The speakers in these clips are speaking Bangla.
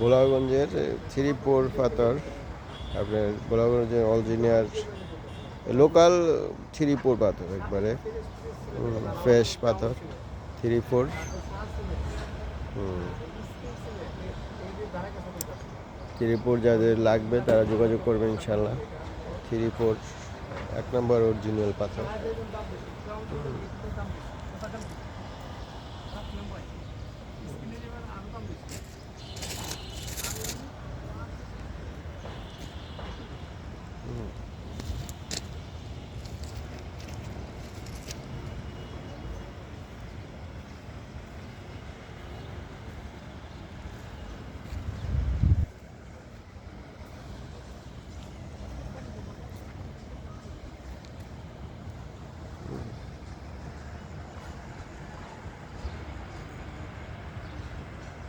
বোলাগঞ্জের থ্রিপুর পাথর, আপনার বোলাগঞ্জের অরিজিনাল লোকাল থ্রি ফোর পাথর একবারে। ফ্রেশ পাথর, থ্রি ফোর। থ্রিপুর যাদের লাগবে তারা যোগাযোগ করবেন ইনশাল্লাহ। থ্রি ফোর, এক নম্বর অরিজিনাল পাথর।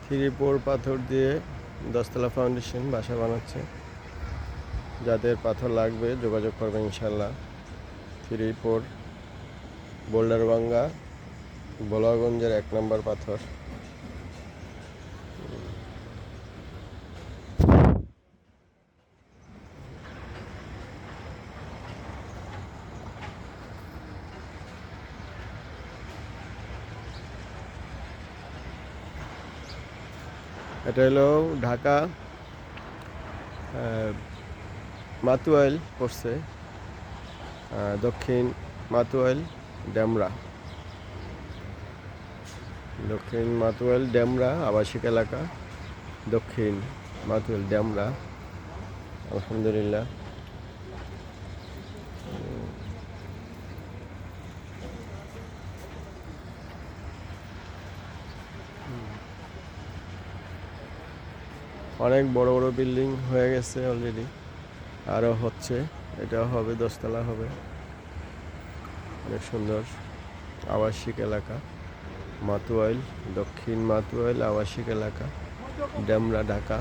থ্রিপুর পাথর দিয়ে দশতলা ফাউন্ডেশন বাসা বানাচ্ছে। যাদের পাথর লাগবে যোগাযোগ করবে ইনশাল্লাহ থ্রি ফোর বোল্ডারবাঙ্গা বলাগঞ্জের এক নম্বর পাথর। এটা হলো ঢাকা মাতুয়াইল পড়ছে দক্ষিণ মাতুয়াইল ড্যামরা দক্ষিণ মাতুয়াইল ড্যামরা আবাসিক এলাকা, দক্ষিণ মাতুয়াইল ড্যামরা আলহামদুলিল্লাহ। অনেক বড় বড় বিল্ডিং হয়ে গেছে অলরেডি আরও হচ্ছে, এটা হবে, দশতলা হবে। অনেক সুন্দর আবাসিক এলাকা। মাতুয়াইল, দক্ষিণ মাতুয়াইল আবাসিক এলাকা। ডেমরা, ঢাকা।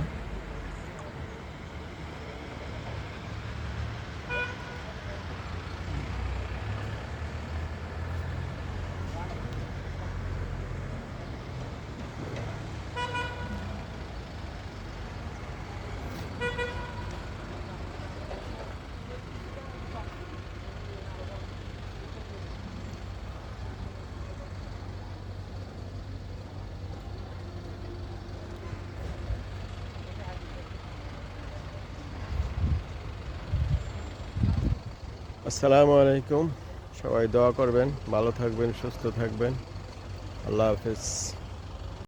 আসসালামু আলাইকুম। সবাই দোয়া করবেন ভালো থাকবেন সুস্থ থাকবেন। আল্লাহ হাফেজ।